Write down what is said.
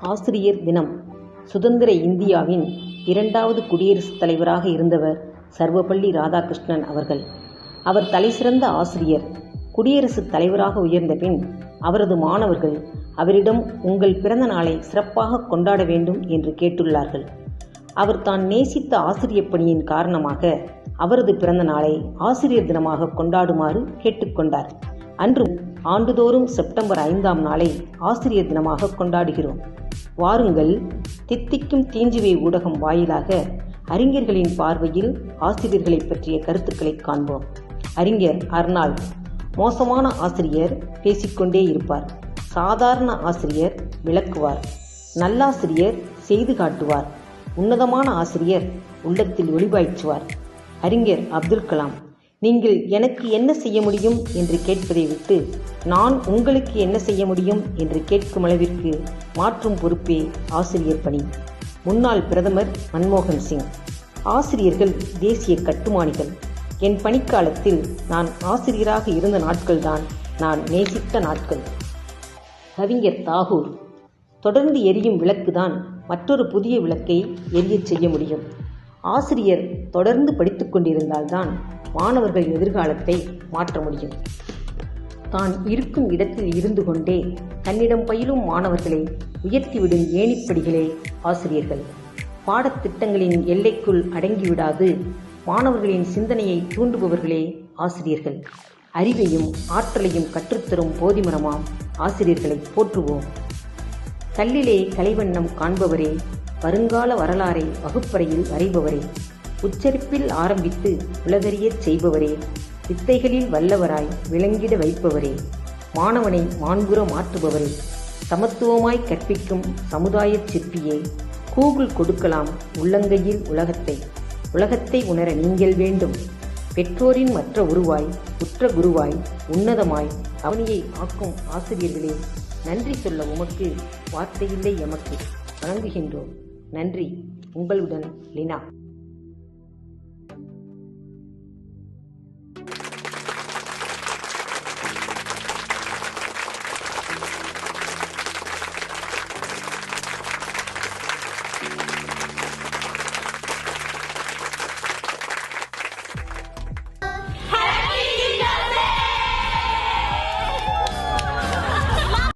ஆசிரியர் தினம். சுதந்திர இந்தியாவின் இரண்டாவது குடியரசுத் தலைவராக இருந்தவர் சர்வபள்ளி ராதாகிருஷ்ணன் அவர்கள். அவர் தலைசிறந்த ஆசிரியர். குடியரசுத் தலைவராக உயர்ந்த பின் அவரது மாணவர்கள் அவரிடம் உங்கள் பிறந்த நாளை சிறப்பாக கொண்டாட வேண்டும் என்று கேட்டுள்ளார்கள். அவர் தான் நேசித்த ஆசிரியப் பணியின் காரணமாக அவரது பிறந்த நாளை ஆசிரியர் தினமாக கொண்டாடுமாறு கேட்டுக்கொண்டார். அன்று ஆண்டுதோறும் செப்டம்பர் ஐந்தாம் நாளை ஆசிரியர் தினமாக கொண்டாடுகிறோம். வாருங்கள் தித்திக்கும் தீஞ்சுவை ஊடகம் வாயிலாக அறிஞர்களின் பார்வையில் ஆசிரியர்களை பற்றிய கருத்துக்களை காண்போம். அறிஞர் அர்னால் மோசமான ஆசிரியர் பேசிக்கொண்டே இருப்பார். சாதாரண ஆசிரியர் விளக்குவார். நல்லாசிரியர் செய்து காட்டுவார். உன்னதமான ஆசிரியர் உள்ளத்தில் ஒளிபாய்ச்சுவார். அறிஞர் அப்துல் கலாம் நீங்கள் எனக்கு என்ன செய்ய முடியும் என்று கேட்பதை விட்டு நான் உங்களுக்கு என்ன செய்ய முடியும் என்று கேட்கும் அளவிற்கு மாற்றும் பொறுப்பே ஆசிரியர் பணி. முன்னாள் பிரதமர் மன்மோகன் சிங். ஆசிரியர்கள் தேசிய கட்டுமானிகள். என் பணிக்காலத்தில் நான் ஆசிரியராக இருந்த நாட்கள்தான் நான் நேசித்த நாட்கள். கவிஞர் தாகூர். தொடர்ந்து எரியும் விளக்குதான் மற்றொரு புதிய விளக்கை எரியச் செய்ய முடியும். ஆசிரியர் தொடர்ந்து படித்துக் கொண்டிருந்தால்தான் மாணவர்கள் எதிர்காலத்தை மாற்ற முடியும். தான் இருக்கும் இடத்தில் இருந்து கொண்டே தன்னிடம் பயிலும் மாணவர்களை உயர்த்திவிடும் ஏணிப்படிகளே ஆசிரியர்கள். பாடத்திட்டங்களின் எல்லைக்குள் அடங்கிவிடாது மாணவர்களின் சிந்தனையை தூண்டுபவர்களே ஆசிரியர்கள். அறிவையும் ஆற்றலையும் கற்றுத்தரும் போதிமரமாம் ஆசிரியர்களை போற்றுவோம். கல்லிலே கலைவண்ணம் காண்பவரே வருங்கால வரலாறை வகுப்பறையில் வரைபவரே. உச்சரிப்பில் ஆரம்பித்து உலகறியச் செய்பவரே. வித்தைகளில் வல்லவராய் விளங்கிட வைப்பவரே. மாணவனை மாண்புற மாற்றுபவரே. சமத்துவமாய் கற்பிக்கும் சமுதாயச் சிற்பியே. கூகுள் கொடுக்கலாம் உள்ளங்கையில் உலகத்தை. உலகத்தை உணர நீங்கள் வேண்டும். பெற்றோரின் மற்ற உருவாய் உற்ற குருவாய் உன்னதமாய் அவனியை ஆக்கும் ஆசிரியர்களே. நன்றி சொல்ல உமக்கு வார்த்தையில்லை எமக்கு. வழங்குகின்றோம். நன்றி. உங்களுடன் லினா.